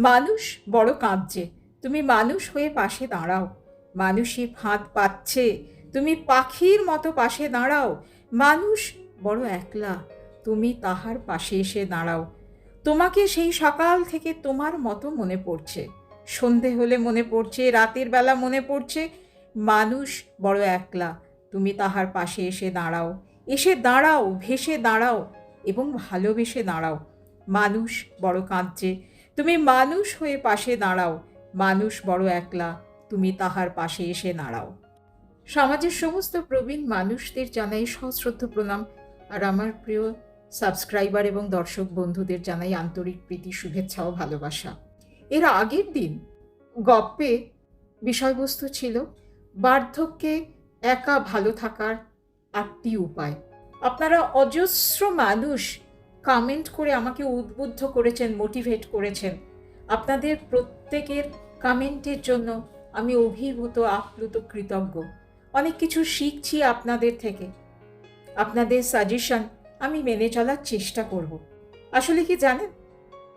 মানুষ বড় কাঁদছে। তুমি মানুষ হয়ে পাশে দাঁড়াও। মানুষই ফাঁদ পাচ্ছে। তুমি পাখির মতো পাশে দাঁড়াও। মানুষ বড় একলা। তুমি তাহার পাশে এসে দাঁড়াও। তোমাকে সেই সকাল থেকে তোমার মতো মনে পড়ছে। সন্ধে হলে মনে পড়ছে, রাতের বেলা মনে পড়ছে, মানুষ বড় একলা। তুমি তাহার পাশে এসে দাঁড়াও। এসে দাঁড়াও, ভেসে দাঁড়াও এবং ভালোবেসে দাঁড়াও। মানুষ বড় কাঁদছে। তুমি মানুষ হয়ে পাশে দাঁড়াও। মানুষ বড় একলা, তুমি তাহার পাশে এসে দাঁড়াও। সমাজের সমস্ত প্রবীণ মানুষদের জানাই সশ্রদ্ধ প্রণাম। আর আমার প্রিয় সাবস্ক্রাইবার এবং দর্শক বন্ধুদের জানাই আন্তরিক প্রীতি, শুভেচ্ছা ও ভালোবাসা। এর আগের দিন গপ্পে বিষয়বস্তু ছিল বার্ধক্যে একা ভালো থাকার আটটি উপায়। আপনারা অজস্র মানুষ কমেন্ট করে আমাকে উদ্বুদ্ধ করেছেন মোটিভেট করেছেন। আপনাদের প্রত্যেকের কমেন্টের জন্য আমি অভিভূত, আপ্লুত, কৃতজ্ঞ। অনেক কিছু শিখছি আপনাদের থেকে। আপনাদের সাজেশন আমি মেনে চলার চেষ্টা করব। আসলে কি জানেন?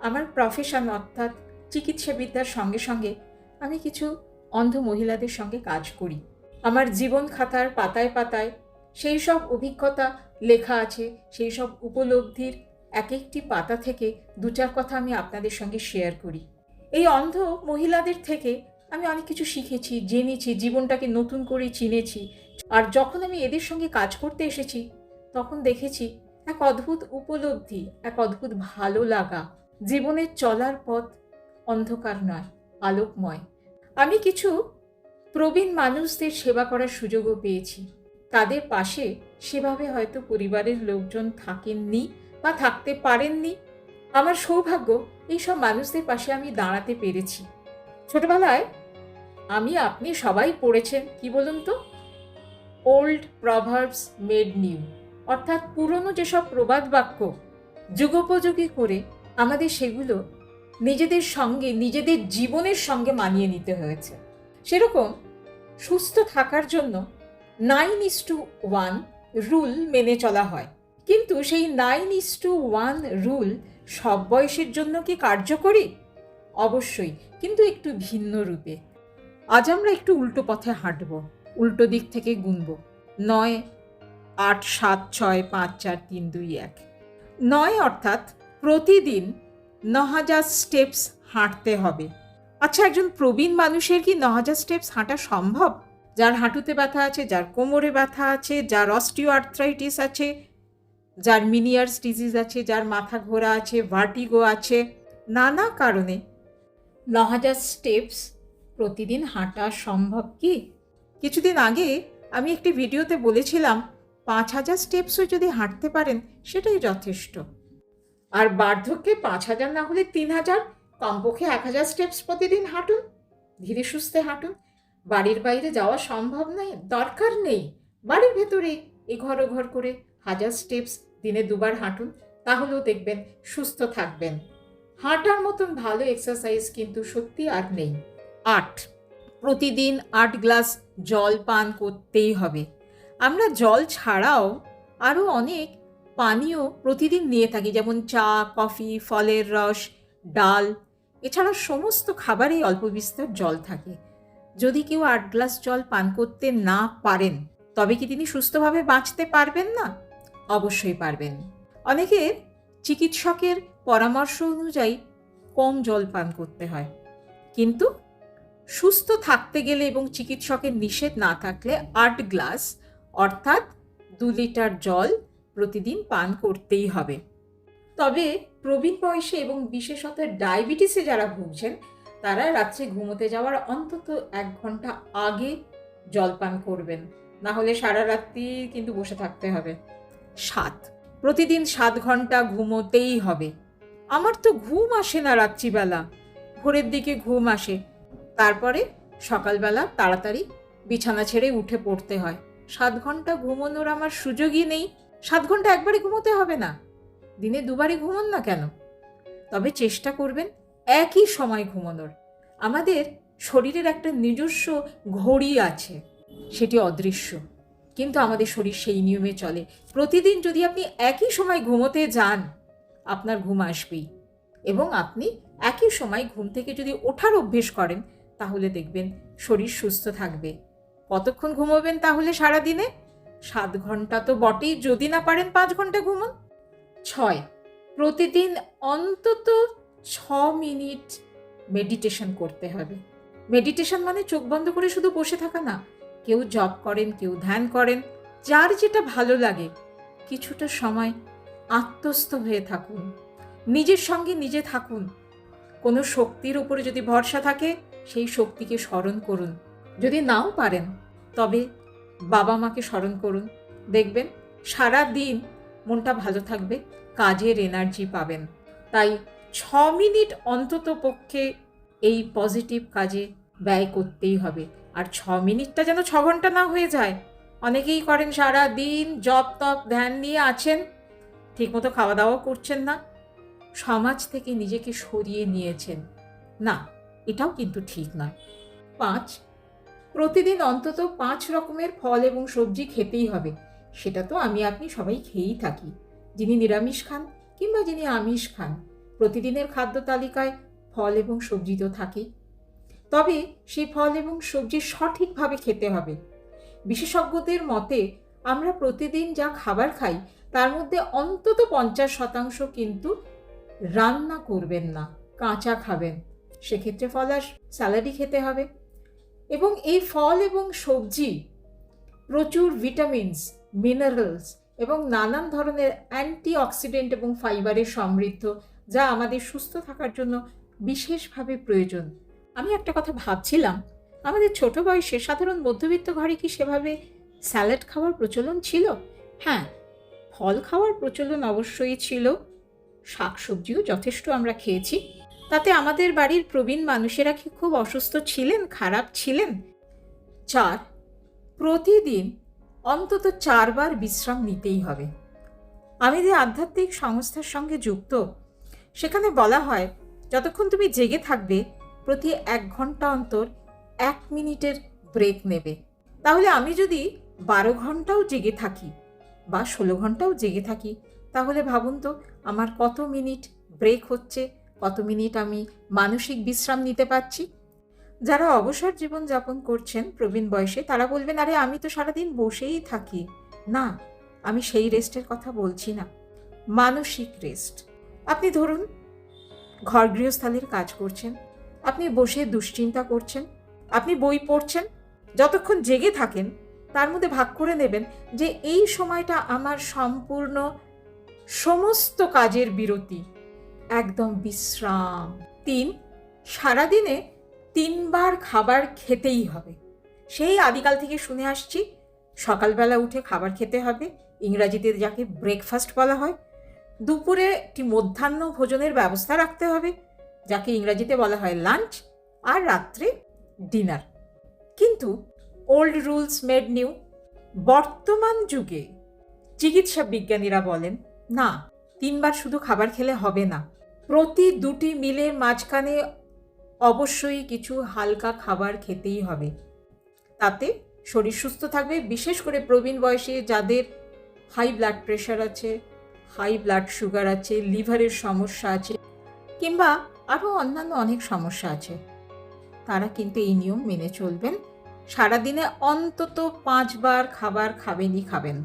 আমার প্রফেশন অর্থাৎ চিকিৎসাবিদ্যার সঙ্গে সঙ্গে আমি কিছু অন্ধ মহিলাদের সঙ্গে কাজ করি। আমার জীবন খাতার পাতায় পাতায় সেই সব অভিজ্ঞতা লেখা আছে সেই সব উপলব্ধির এক একটি পাতা থেকে দু চার কথা আমি আপনাদের সঙ্গে শেয়ার করি। এই অন্ধ মহিলাদের থেকে আমি অনেক কিছু শিখেছি, জেনেছি, জীবনটাকে নতুন করে চিনেছি। আর যখন আমি এদের সঙ্গে কাজ করতে এসেছি, তখন দেখেছি এক অদ্ভুত উপলব্ধি, এক অদ্ভুত ভালো লাগা। জীবনের চলার পথ অন্ধকার নয়, আলোকময়। আমি কিছু প্রবীণ মানুষদের সেবা করার সুযোগও পেয়েছি। তাদের পাশে সেভাবে হয়তো পরিবারের লোকজন থাকেননি বা থাকতে পারেননি। আমার সৌভাগ্য, এইসব মানুষদের পাশে আমি দাঁড়াতে পেরেছি। ছোটবেলায় আমি, আপনি সবাই পড়েছেন, কি বলুন তো? ওল্ড প্রভার্বস মেড নিউ অর্থাৎ পুরনো যেসব প্রবাদ বাক্য, যুগোপযোগী করে আমাদের সেগুলো নিজেদের সঙ্গে, নিজেদের জীবনের সঙ্গে মানিয়ে নিতে হয়েছে। সেরকম সুস্থ থাকার জন্য nine is two one rule মেনে চলা হয়। কিন্তু সেই nine is two one rule সব বয়সের জন্য কি কার্যকরী? অবশ্যই, কিন্তু একটু ভিন্ন রূপে। আজ আমরা একটু উল্টো পথে হাঁটব, উল্টো দিক থেকে গুনব। নয়, আট, সাত, ছয়, পাঁচ, চার, তিন, দুই, এক। নয় অর্থাৎ প্রতিদিন ন হাজার স্টেপস হাঁটতে হবে। আচ্ছা একজন প্রবীণ মানুষের কি ন হাজার স্টেপস হাঁটা সম্ভব? যার হাঁটুতে ব্যথা আছে, যার কোমরে ব্যথা আছে, যার অস্টিও আর্থ্রাইটিস আছে যার মিনিয়ার্স ডিজিজ আছে যার মাথা ঘোরা আছে ভার্টিগো আছে নানা কারণে। ন হাজার স্টেপস প্রতিদিন হাঁটা সম্ভব কি? কিছুদিন আগে আমি একটি ভিডিওতে বলেছিলাম পাঁচ হাজার স্টেপসও যদি হাঁটতে পারেন সেটাই যথেষ্ট। আর বার্ধক্যে পাঁচ হাজার না হলে তিন হাজার কমপক্ষে এক হাজার স্টেপস প্রতিদিন হাঁটুন ধীরে সুস্থে হাঁটুন। বাড়ির বাইরে যাওয়া সম্ভব নয় দরকার নেই বাড়ির ভেতরে এঘর ওঘর করে হাজার স্টেপস দিনে দুবার হাঁটুন, তাহলেও দেখবেন সুস্থ থাকবেন। হাঁটার মতন ভালো এক্সারসাইজ কিন্তু সত্যি আর নেই। আট, প্রতিদিন আট গ্লাস জল পান করতেই হবে। আমরা জল ছাড়াও আরও অনেক পানীয় প্রতিদিন নিয়ে থাকি, যেমন চা, কফি, ফলের রস, ডাল। এছাড়া সমস্ত খাবারেই অল্প বিস্তর জল থাকে। যদি কেউ আট গ্লাস জল পান করতে না পারেন তবে কি তিনি সুস্থভাবে বাঁচতে পারবেন না? অবশ্যই পারবেন। অনেকে চিকিৎসকের পরামর্শ অনুযায়ী কম জল পান করতে হয়। কিন্তু সুস্থ থাকতে গেলে এবং চিকিৎসকের নিষেধ না থাকলে আট গ্লাস অর্থাৎ দু লিটার জল প্রতিদিন পান করতেই হবে। তবে প্রবীণ বয়সে এবং বিশেষত ডায়াবেটিসে যারা ভুগছেন, তারা রাত্রে ঘুমোতে যাওয়ার অন্তত এক ঘণ্টা আগে জল পান করবেন। না হলে সারা রাত্রি কিন্তু বসে থাকতে হবে। সাত। প্রতিদিন সাত ঘণ্টা ঘুমোতেই হবে। আমার তো ঘুম আসে না রাত্রিবেলা। ভোরের দিকে ঘুম আসে। তারপরে সকালবেলা তাড়াতাড়ি বিছানা ছেড়ে উঠে পড়তে হয়। সাত ঘণ্টা ঘুমোনোর আমার সুযোগই নেই। সাত ঘণ্টা একবারে ঘুমোতে হবে না। দিনে দুবারই ঘুমোন না কেন? তবে চেষ্টা করবেন একই সময় ঘুমানোর। আমাদের শরীরের একটা নিজস্ব ঘড়ি আছে। সেটি অদৃশ্য। কিন্তু আমাদের শরীর সেই নিয়মে চলে। প্রতিদিন যদি আপনি একই সময় ঘুমোতে যান, আপনার ঘুম আসবেই। এবং আপনি একই সময় ঘুম থেকে যদি ওঠার অভ্যেস করেন, তাহলে দেখবেন শরীর সুস্থ থাকবে। কতক্ষণ ঘুমোবেন তাহলে সারা দিনে সাত ঘণ্টা তো বটেই, যদি না পারেন পাঁচ ঘণ্টা ঘুমোন। ছয়। প্রতিদিন অন্তত ছ মিনিট মেডিটেশন করতে হবে। মেডিটেশন মানে চোখ বন্ধ করে শুধু বসে থাকা না কেউ জব করেন, কেউ ধ্যান করেন, যার যেটা ভালো লাগে, কিছুটা সময় আত্মস্থ হয়ে থাকুন, নিজের সঙ্গে নিজে থাকুন। কোনো শক্তির উপরে যদি ভরসা থাকে, সেই শক্তিকে স্মরণ করুন। যদি নাও পারেন, তবে বাবা মাকে স্মরণ করুন। দেখবেন সারা দিন মনটা ভালো থাকবে, কাজের এনার্জি পাবেন। তাই ছ মিনিট অন্তত পক্ষে এই পজিটিভ কাজে ব্যয় করতেই হবে। আর ছ মিনিটটা যেন ছ ঘণ্টা না হয়ে যায়। অনেকেই করেন সারা দিন জব তপ, ধ্যান নিয়ে আছেন, ঠিকমতো খাওয়া দাওয়া করছেন না। সমাজ থেকে নিজেকে সরিয়ে নিয়েছেন। না, এটাও কিন্তু ঠিক নয়। পাঁচ, প্রতিদিন অন্তত পাঁচ রকমের ফল এবং সবজি খেতেই হবে। সেটা তো আমি, আপনি সবাই খেয়েই থাকি। যিনি নিরামিষ খান কিংবা যিনি আমিষ খান, প্রতিদিনের খাদ্য তালিকায় ফল এবং সবজি তো থাকেই। তবে সেই ফল এবং সবজি সঠিকভাবে খেতে হবে। বিশেষজ্ঞদের মতে, আমরা প্রতিদিন যা খাবার খাই, তার মধ্যে অন্তত পঞ্চাশ শতাংশ কিন্তু রান্না করবেন না, কাঁচা খাবেন। সেক্ষেত্রে ফল আর স্যালাডই খেতে হবে। এবং এই ফল এবং সবজি প্রচুর ভিটামিনস, মিনারেলস এবং নানান ধরনের অ্যান্টি অক্সিডেন্ট এবং ফাইবারে সমৃদ্ধ, যা আমাদের সুস্থ থাকার জন্য বিশেষভাবে প্রয়োজন। আমি একটা কথা ভাবছিলাম, আমাদের ছোট বয়সে সাধারণ মধ্যবিত্ত ঘরে কি সেভাবে স্যালাড খাওয়ার প্রচলন ছিল? হ্যাঁ ফল খাওয়ার প্রচলন অবশ্যই ছিল। শাকসবজিও যথেষ্ট আমরা খেয়েছি। তাতে আমাদের বাড়ির প্রবীণ মানুষেরা কি খুব অসুস্থ ছিলেন, খারাপ ছিলেন? চার, প্রতিদিন অন্তত চারবার বিশ্রাম নিতেই হবে। আমি যে আধ্যাত্মিক সংস্থার সঙ্গে যুক্ত, সেখানে বলা হয়, যতক্ষণ তুমি জেগে থাকবে প্রতি এক ঘণ্টা অন্তর এক মিনিটের ব্রেক নেবে। তাহলে আমি যদি বারো ঘন্টাও জেগে থাকি বা ষোলো ঘন্টাও জেগে থাকি, তাহলে ভাবুন তো আমার কত মিনিট ব্রেক হচ্ছে, কত মিনিট আমি মানসিক বিশ্রাম নিতে পারছি? যারা অবসর জীবন যাপন করছেন প্রবীণ বয়সে, তারা বলবেন, আরে, আমি তো সারাদিন বসেই থাকি। না, আমি সেই রেস্টের কথা বলছি না। মানসিক রেস্ট আপনি ধরুন ঘর গৃহস্থালির কাজ করছেন আপনি বসে দুশ্চিন্তা করছেন, আপনি বই পড়ছেন, যতক্ষণ জেগে থাকেন, তার মধ্যে ভাগ করে নেবেন যে এই সময়টা আমার সম্পূর্ণ সমস্ত কাজের বিরতি। একদম বিশ্রাম। তিন, সারাদিনে তিনবার খাবার খেতেই হবে। সেই আদিকাল থেকে শুনে আসছি, সকালবেলা উঠে খাবার খেতে হবে, ইংরাজিতে যাকে ব্রেকফাস্ট বলা হয়। দুপুরে একটি মধ্যাহ্ন ভোজনের ব্যবস্থা রাখতে হবে। যাকে ইংরাজিতে বলা হয় লাঞ্চ, আর রাত্রে ডিনার। কিন্তু ওল্ড রুলস মেড নিউ। বর্তমান যুগে চিকিৎসা বিজ্ঞানীরা বলেন, না, তিনবার শুধু খাবার খেলে হবে না। প্রতি দুটি মিলের মাঝখানে অবশ্যই কিছু হালকা খাবার খেতেই হবে। তাতে শরীর সুস্থ থাকবে। বিশেষ করে প্রবীণ বয়সে যাদের হাই ব্লাড প্রেশার আছে, হাই ব্লাড সুগার আছে, লিভারের সমস্যা আছে, কিংবা আরও অন্যান্য অনেক সমস্যা আছে। তারা কিন্তু এই নিয়ম মেনে চলবেন। সারাদিনে অন্তত পাঁচবার খাবার খাবেনই খাবেন।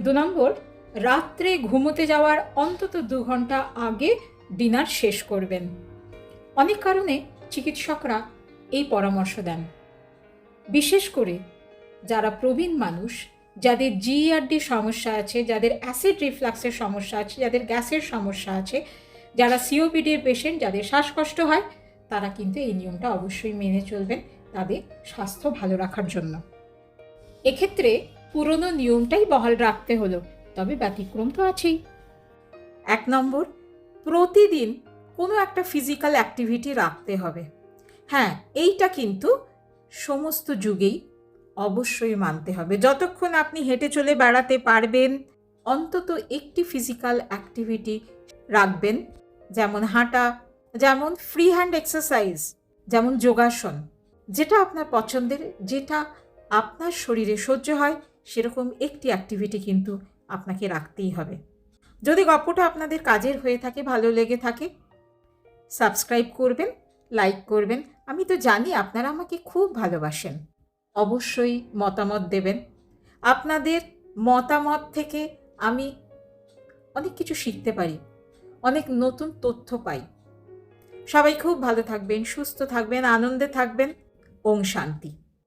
দু নম্বর, রাত্রে ঘুমোতে যাওয়ার অন্তত দু ঘণ্টা আগে ডিনার শেষ করবেন। অনেক কারণে চিকিৎসকরা এই পরামর্শ দেন। বিশেষ করে যারা প্রবীণ মানুষ, যাদের জিআরডি সমস্যা আছে, যাদের অ্যাসিড রিফ্লাক্সের সমস্যা আছে, যাদের গ্যাসের সমস্যা আছে যারা সিওপিডির পেশেন্ট যাদের শ্বাসকষ্ট হয়, তারা কিন্তু এই নিয়মটা অবশ্যই মেনে চলবেন তাদের স্বাস্থ্য ভালো রাখার জন্য। এক্ষেত্রে পুরনো নিয়মটাই বহাল রাখতে হলো, তবে ব্যতিক্রম তো আছেই। এক নম্বর, প্রতিদিন কোনো একটা ফিজিক্যাল অ্যাক্টিভিটি রাখতে হবে। হ্যাঁ এইটা কিন্তু সমস্ত যুগেই অবশ্যই মানতে হবে। যতক্ষণ আপনি হেঁটে চলে বেড়াতে পারবেন, অন্তত একটি ফিজিক্যাল অ্যাক্টিভিটি রাখবেন। যেমন হাঁটা, যেমন ফ্রি হ্যান্ড এক্সারসাইজ যেমন যোগাসন, যেটা আপনার পছন্দের, যেটা আপনার শরীরে সহ্য হয়, সেরকম একটি অ্যাক্টিভিটি কিন্তু আপনাকে রাখতেই হবে। যদি গল্পটা আপনাদের কাজের হয়ে থাকে, ভালো লেগে থাকে সাবস্ক্রাইব করবেন লাইক করবেন। আমি তো জানি আপনারা আমাকে খুব ভালোবাসেন। অবশ্যই মতামত দেবেন। আপনাদের মতামত থেকে আমি অনেক কিছু শিখতে পারি। অনেক নতুন তথ্য পাই। সবাই খুব ভালো থাকবেন সুস্থ থাকবেন আনন্দে থাকবেন। ওং শান্তি।